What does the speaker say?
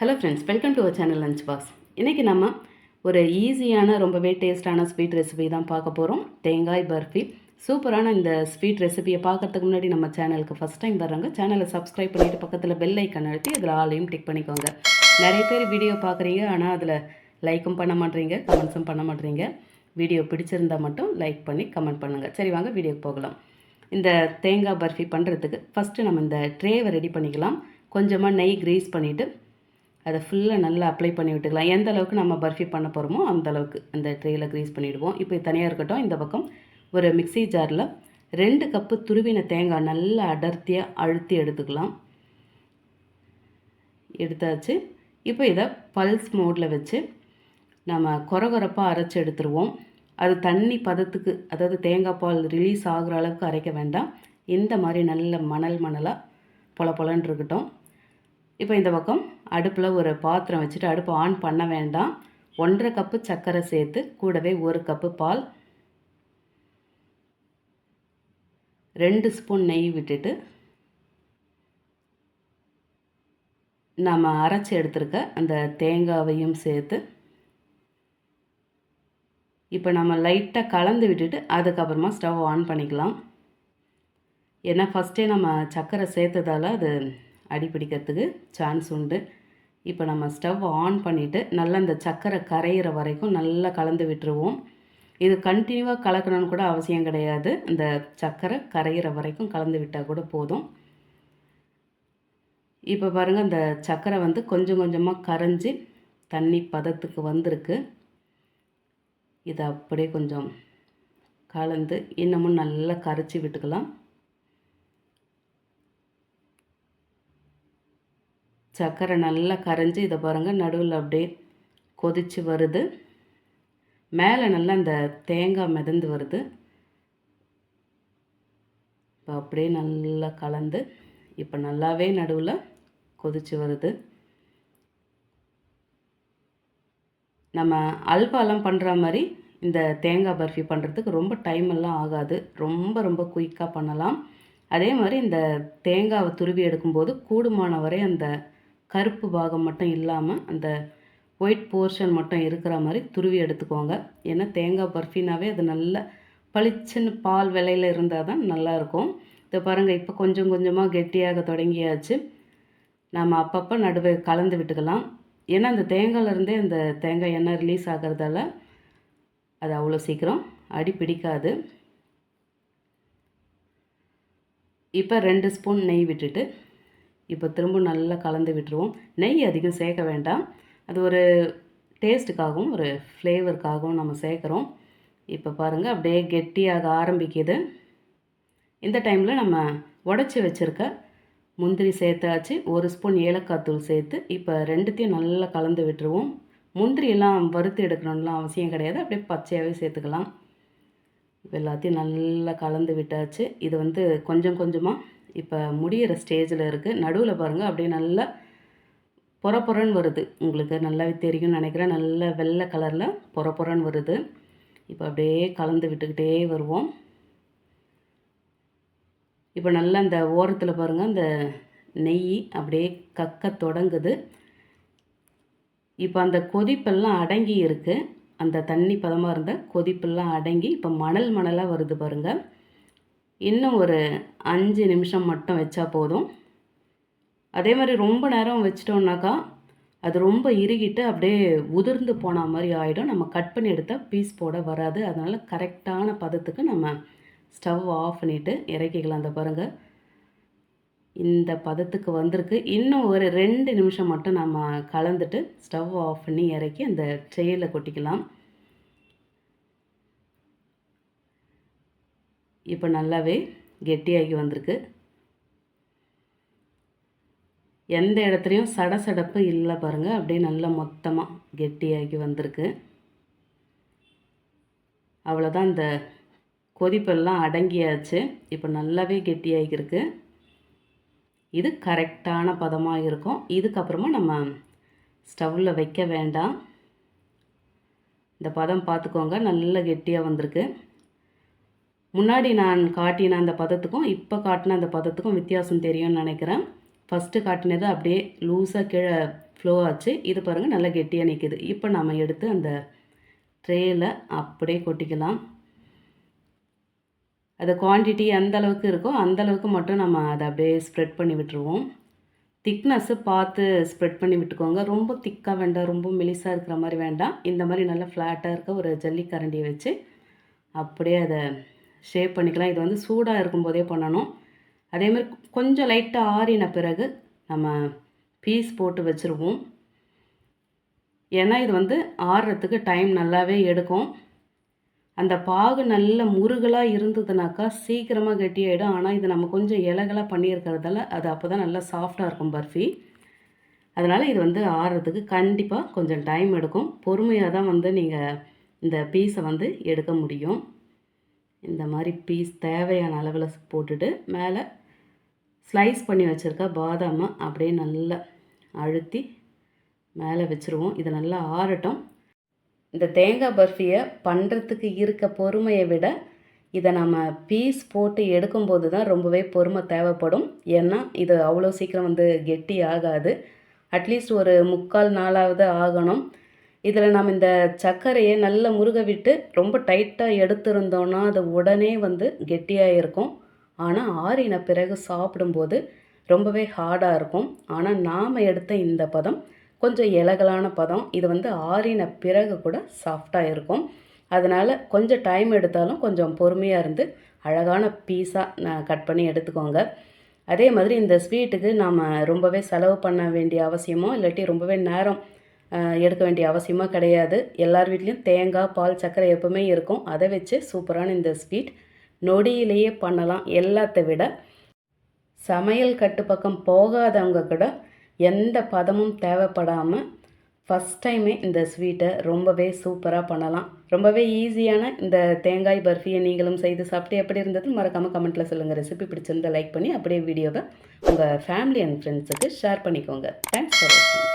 Hello friends welcome to our channel lunch box இன்றைக்கி நம்ம ஒரு ஈஸியான ரொம்பவே டேஸ்டான ஸ்வீட் ரெசிபி தான் பார்க்க போகிறோம் தேங்காய் பர்ஃபி. சூப்பரான இந்த ஸ்வீட் ரெசிபியை பார்க்கறதுக்கு முன்னாடி நம்ம சேனலுக்கு ஃபஸ்ட் டைம் வர்றாங்க சேனலை சப்ஸ்கிரைப் பண்ணிவிட்டு பக்கத்தில் பெல் ஐக்கன் அழுத்தி அதில் ஆலையும் டிக் பண்ணிக்கோங்க. நிறைய பேர் வீடியோ பார்க்குறீங்க ஆனால் அதில் லைக்கும் பண்ண மாட்டேறீங்க கமெண்ட்ஸும் பண்ண மாட்டேறீங்க வீடியோ பிடிச்சிருந்தா மட்டும் லைக் பண்ணி கமெண்ட் பண்ணுங்கள் சரி வாங்க வீடியோக்கு போகலாம். இந்த தேங்காய் பர்ஃபி பண்ணுறதுக்கு ஃபஸ்ட்டு நம்ம இந்த ட்ரேவை ரெடி பண்ணிக்கலாம். கொஞ்சமாக நெய் கிரீஸ் பண்ணிவிட்டு அதை ஃபுல்லாக நல்லா அப்ளை பண்ணி விட்டுக்கலாம். எந்த அளவுக்கு நம்ம பர்ஃபி பண்ண போகிறோமோ அந்த அளவுக்கு அந்த ட்ரேயில் க்ரீஸ் பண்ணிவிடுவோம் இப்போ தனியாக இருக்கட்டும் இந்த பக்கம் ஒரு மிக்ஸி ஜாரில் ரெண்டு கப்பு துருவின தேங்காய் நல்லா அடர்த்தியாக அழுத்தி எடுத்துக்கலாம். எடுத்தாச்சு. இப்போ இதை பல்ஸ் மோடில் வச்சு நம்ம கொரகொரப்பாக அரைச்சி எடுத்துருவோம். அது தண்ணி பதத்துக்கு அதாவது தேங்காய் பால் ரிலீஸ் ஆகுற அளவுக்கு அரைக்க வேண்டாம். இந்த மாதிரி நல்ல மணல் மணலாக பொல பொலன்னு இருக்கட்டும். இப்போ இந்த பக்கம் அடுப்பில் ஒரு பாத்திரம் வச்சுட்டு அடுப்பு ஆன் பண்ண வேண்டாம். ஒன்றரை கப்பு சர்க்கரை சேர்த்து கூடவே ஒரு கப்பு பால். ரெண்டு ஸ்பூன் நெய் விட்டுட்டு நம்ம அரைச்சி எடுத்துருக்க அந்த தேங்காவையும் சேர்த்து இப்போ நம்ம லைட்டாக கலந்து விட்டுட்டு அதுக்கப்புறமா ஸ்டவ் ஆன் பண்ணிக்கலாம். ஏன்னா ஃபஸ்ட்டே நம்ம சர்க்கரை சேர்த்ததால் அது அடிப்பிடிக்கிறதுக்கு சான்ஸ் உண்டு. இப்போ நம்ம ஸ்டவ் ஆன் பண்ணிவிட்டு நல்லா இந்த சக்கரை கரையிற வரைக்கும் நல்லா கலந்து விட்டுருவோம். இது கண்டினியூவாக கலக்கணும்னு கூட அவசியம் கிடையாது. இந்த சக்கரை கரையிற வரைக்கும் கலந்து விட்டால் கூட போதும். இப்போ பாருங்கள் அந்த சக்கரை வந்து கொஞ்சம் கொஞ்சமாக கரைஞ்சி தண்ணி பதத்துக்கு வந்திருக்கு. இதை அப்படியே கொஞ்சம் கலந்து இன்னமும் நல்லா கரைச்சி விட்டுக்கலாம். சர்க்கரை நல்லா கரைஞ்சி இதை பாருங்கள் நடுவில் அப்படியே கொதித்து வருது. மேலே நல்லா இந்த தேங்காய் மிதந்து வருது. இப்போ அப்படியே நல்லா கலந்து இப்போ நல்லாவே நடுவில் கொதித்து வருது. நம்ம அல்வாலாம் பண்ணுற மாதிரி இந்த தேங்காய் பர்ஃபி பண்ணுறதுக்கு ரொம்ப டைம் எல்லாம் ஆகாது. ரொம்ப ரொம்ப குயிக்காக பண்ணலாம். அதே மாதிரி இந்த தேங்காவை துருவி எடுக்கும்போது கூடுமான வரை அந்த கருப்பு பாகம் மட்டும் இல்லாமல் அந்த ஒயிட் போர்ஷன் மட்டும் இருக்கிற மாதிரி துருவி எடுத்துக்கோங்க. ஏன்னா தேங்காய் பர்ஃபினாவே அது நல்ல பளிச்சுன்னு பால் விலையில் இருந்தால் தான் நல்லாயிருக்கும் இதை பாருங்கள் இப்போ கொஞ்சம் கொஞ்சமாக கெட்டியாக தொடங்கியாச்சு. நம்ம அப்பப்போ நடுவே கலந்து விட்டுக்கலாம். ஏன்னா அந்த தேங்காயிலேருந்தே அந்த தேங்காய் எண்ணெய் ரிலீஸ் ஆகிறதால அது அவ்வளோ சீக்கிரம் அடி பிடிக்காது. இப்போ ரெண்டு ஸ்பூன் நெய் விட்டுட்டு இப்போ திரும்ப நல்லா கலந்து விட்டுருவோம். நெய் அதிகம் சேர்க்க வேண்டாம். அது ஒரு டேஸ்ட்டுக்காகவும் ஒரு ஃப்ளேவருக்காகவும் நம்ம சேர்க்குறோம். இப்போ பாருங்கள் அப்படியே கெட்டியாக ஆரம்பிக்குது. இந்த டைமில் நம்ம உடச்சி வச்சுருக்க முந்திரி சேர்த்தாச்சு ஒரு ஸ்பூன் ஏலக்காய் தூள் சேர்த்து இப்போ ரெண்டுத்தையும் நல்லா கலந்து விட்டுருவோம். முந்திரியெல்லாம் வறுத்து எடுக்கணும்லாம் அவசியம் கிடையாது அப்படியே பச்சையாகவே சேர்த்துக்கலாம். இப்போ எல்லாத்தையும் நல்லா கலந்து விட்டாச்சு. இது வந்து கொஞ்சம் கொஞ்சமாக இப்போ முடியிற ஸ்டேஜில் இருக்குது நடுவில் பாருங்கள் அப்படியே நல்லா பொற வருது. உங்களுக்கு நல்லாவே தெரியும்னு நினைக்கிறேன். நல்ல வெள்ளை கலரில் பொற வருது. இப்போ அப்படியே கலந்து விட்டுக்கிட்டே வருவோம். இப்போ நல்லா அந்த ஓரத்தில் பாருங்கள் அந்த நெய் அப்படியே கக்க தொடங்குது. இப்போ அந்த கொதிப்பெல்லாம் அடங்கி இருக்குது அந்த தண்ணி பதமாக இருந்த கொதிப்பெல்லாம் அடங்கி இப்போ மணல் மணலாக வருது பாருங்கள் இன்னும் ஒரு அஞ்சு நிமிஷம் மட்டும் வச்சா போதும். அதே மாதிரி ரொம்ப நேரம் வச்சிட்டோம்னாக்கா அது ரொம்ப இறுகிட்டு அப்படியே உதிர்ந்து போன மாதிரி ஆகிடும் நம்ம கட் பண்ணி எடுத்தால் பீஸ் போட வராது. அதனால் கரெக்டான பதத்துக்கு நம்ம ஸ்டவ் ஆஃப் பண்ணிவிட்டு இறக்கிக்கலாம் அந்த பாருங்கள் இந்த பதத்துக்கு வந்திருக்கு. இன்னும் ஒரு ரெண்டு நிமிஷம் மட்டும் நம்ம கலந்துட்டு ஸ்டவ் ஆஃப் பண்ணி இறக்கி அந்த ட்ரெயில் கொட்டிக்கலாம். இப்போ நல்லாவே கெட்டியாகி வந்திருக்கு. எந்த இடத்துலையும் சடசடப்பு இல்லை பாருங்கள் அப்படியே நல்லா மொத்தமாக கெட்டியாகி வந்திருக்கு. அவ்வளோதான் இந்த கொதிப்பெல்லாம் அடங்கியாச்சு. இப்போ நல்லாவே கெட்டியாகிருக்கு இது கரெக்டான பதமாக இருக்கும். இதுக்கப்புறமா நம்ம ஸ்டவ்வில் வைக்க வேண்டாம். இந்த பதம் பார்த்துக்கோங்க. நல்ல கெட்டியாக வந்திருக்கு. முன்னாடி நான் காட்டின அந்த பதத்துக்கும் இப்போ காட்டின அந்த பதத்துக்கும் வித்தியாசம் தெரியும்னு நினைக்கிறேன். ஃபஸ்ட்டு காட்டினது அப்படியே லூஸாக கீழே ஃப்ளோ ஆச்சு. இது பாருங்கள் நல்லா கெட்டியாக நிற்கிது இப்போ நம்ம எடுத்து அந்த ட்ரேயில் அப்படியே கொட்டிக்கலாம். அது குவான்டிட்டி எந்த அளவுக்கு இருக்கோ அந்த அளவுக்கு மட்டும் நம்ம அதை அப்படியே ஸ்ப்ரெட் பண்ணி விட்டுருவோம். திக்னஸ்ஸு பார்த்து ஸ்ப்ரெட் பண்ணி விட்டுக்கோங்க. ரொம்ப திக்காக வேண்டாம் ரொம்ப மெலிசாக இருக்கிற மாதிரி வேண்டாம். இந்த மாதிரி நல்லா ஃப்ளாட்டாக இருக்க ஒரு ஜல்லி கரண்டியை வச்சு அப்படியே அதை ஷேப் பண்ணிக்கலாம். இது வந்து சூடாக இருக்கும்போதே பண்ணணும். அதேமாதிரி கொஞ்சம் லைட்டாக ஆறின பிறகு நம்ம பீஸ் போட்டு வச்சுருவோம். ஏன்னா இது வந்து ஆறுறதுக்கு டைம் நல்லாவே எடுக்கும். அந்த பாகு நல்ல முருகலாக இருந்ததுனாக்கா சீக்கிரமாக கெட்டியாயிடும். ஆனால் இது நம்ம கொஞ்சம் இலகலாக பண்ணியிருக்கிறதால அது அப்போ தான் நல்லா சாஃப்டாக இருக்கும் பர்ஃபி. அதனால் இது வந்து ஆறுறதுக்கு கண்டிப்பாக கொஞ்சம் டைம் எடுக்கும். பொறுமையாக தான் வந்து நீங்கள் இந்த பீஸை வந்து எடுக்க முடியும். இந்த மாதிரி பீஸ் தேவையான அளவில் போட்டுட்டு மேலே ஸ்லைஸ் பண்ணி வச்சுருக்க பாதாமை அப்படியே நல்லா அழுத்தி மேலே வச்சுருவோம். இது நல்லா ஆறட்டும். இந்த தேங்காய் பர்ஃபியை பண்ணுறதுக்கு இருக்க பொறுமையை விட இதை நம்ம பீஸ் போட்டு எடுக்கும்போது தான் ரொம்பவே பொறுமை தேவைப்படும். ஏன்னா இது அவ்வளோ சீக்கிரம் வந்து கெட்டி ஆகாது. அட்லீஸ்ட் ஒரு முக்கால் நாளாவது ஆகணும். இதில் நம்ம இந்த சர்க்கரையை நல்ல முருக விட்டு ரொம்ப டைட்டாக எடுத்திருந்தோன்னா அது உடனே வந்து கெட்டியாக இருக்கும். ஆனால் ஆறின பிறகு சாப்பிடும்போது ரொம்பவே ஹார்டாக இருக்கும். ஆனால் நாம் எடுத்த இந்த பதம் கொஞ்சம் இலகலான பதம். இது வந்து ஆறின பிறகு கூட சாஃப்டாக இருக்கும். அதனால் கொஞ்சம் டைம் எடுத்தாலும் கொஞ்சம் பொறுமையாக இருந்து அழகான பீஸாக கட் பண்ணி எடுத்துக்கோங்க. அதே மாதிரி இந்த ஸ்வீட்டுக்கு நாம் ரொம்பவே செலவு பண்ண வேண்டிய அவசியமோ இல்லாட்டி ரொம்பவே நேரம் எடுக்க வேண்டிய அவசியமாக கிடையாது. எல்லார் வீட்லேயும் தேங்காய் பால் சர்க்கரை எப்பவுமே இருக்கும். அதை வச்சு சூப்பரான இந்த ஸ்வீட் நொடியிலேயே பண்ணலாம். எல்லாத்த விட சமையல் கட்டு பக்கம் போகாதவங்க கூட எந்த பதமும் தேவைப்படாமல் ஃபஸ்ட் டைமே இந்த ஸ்வீட்டை ரொம்பவே சூப்பராக பண்ணலாம். ரொம்பவே ஈஸியான இந்த தேங்காய் பர்ஃபியை நீங்களும் செய்து சாப்பிட்டு எப்படி இருந்தது மறக்காமல் கமெண்ட்டில் சொல்லுங்கள் ரெசிபி பிடிச்சிருந்தா லைக் பண்ணி அப்படியே வீடியோவை உங்கள் ஃபேமிலி அண்ட் ஃப்ரெண்ட்ஸுக்கு ஷேர் பண்ணிக்கோங்க. தேங்க்ஸ் ஃபார் வாட்சிங்